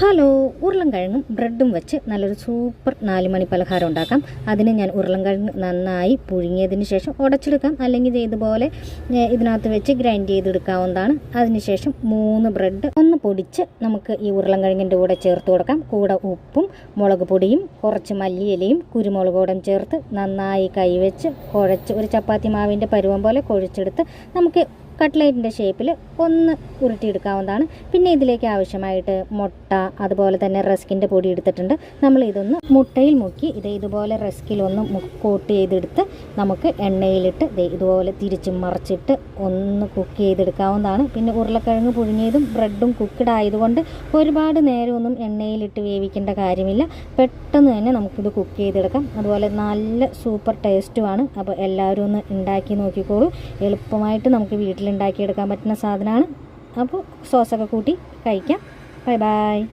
Hello ഉരുളൻകിഴങ്ങും ബ്രെഡും വെച്ച് നല്ലൊരു സൂപ്പർ നാലുമണി പലഹാരം ഉണ്ടാക്കാം. അതിന് ഞാൻ ഉരുളൻകിഴങ്ങ് നന്നായി പുഴുങ്ങിയതിന് ശേഷം ഉടച്ചെടുക്കാം. അല്ലെങ്കിൽ ഇതുപോലെ ഇതിനകത്ത് വെച്ച് ഗ്രൈൻഡ് ചെയ്തെടുക്കാവുന്നതാണ്. അതിനുശേഷം മൂന്ന് ബ്രെഡ് ഒന്ന് പൊടിച്ച് നമുക്ക് ഈ ഉരുളൻകിഴങ്ങിന്റെ കൂടെ ചേർത്ത് കൊടുക്കാം. കൂടെ ഉപ്പും മുളക് പൊടിയും കുറച്ച് മല്ലിയിലയും കുരുമുളകോടും ചേർത്ത് നന്നായി കൈവച്ച് കുഴച്ച് ഒരു ചപ്പാത്തി മാവിന്റെ പരുവം പോലെ കുഴച്ചെടുത്ത് നമുക്ക് കട്ട്ലേറ്റിന്റെ ഷേപ്പിൽ ഒന്ന് ഉരുട്ടിയെടുക്കാവുന്നതാണ്. പിന്നെ ഇതിലേക്ക് ആവശ്യമായിട്ട് മുട്ട അതുപോലെ തന്നെ റസ്കിന്റെ പൊടി എടുത്തിട്ടുണ്ട്. നമ്മൾ ഇതൊന്ന് മുട്ടയിൽ മുക്കി ഇത് ഇതുപോലെ റസ്കിലൊന്ന് കോട്ട് ചെയ്തെടുത്ത് നമുക്ക് എണ്ണയിലിട്ട് ഇതുപോലെ തിരിച്ച് മറിച്ചിട്ട് ഒന്ന് കുക്ക് ചെയ്തെടുക്കാവുന്നതാണ്. പിന്നെ ഉരുളക്കിഴങ്ങ് പുഴുങ്ങിയതും ബ്രെഡും കുക്കഡ് ആയതുകൊണ്ട് ഒരുപാട് നേരമൊന്നും എണ്ണയിലിട്ട് വേവിക്കേണ്ട കാര്യമില്ല. പെട്ടെന്ന് തന്നെ നമുക്കിത് കുക്ക് ചെയ്തെടുക്കാം. അതുപോലെ നല്ല സൂപ്പർ ടേസ്റ്റുമാണ്. അപ്പോൾ എല്ലാവരും ഒന്ന് ഉണ്ടാക്കി നോക്കിക്കോളൂ. എളുപ്പമായിട്ട് നമുക്ക് വീട്ടിലുണ്ടാക്കിയെടുക്കാൻ പറ്റുന്ന സാധനമാണ്. അപ്പോൾ സോസൊക്കെ കൂട്ടി കഴിക്കാം. Bye bye.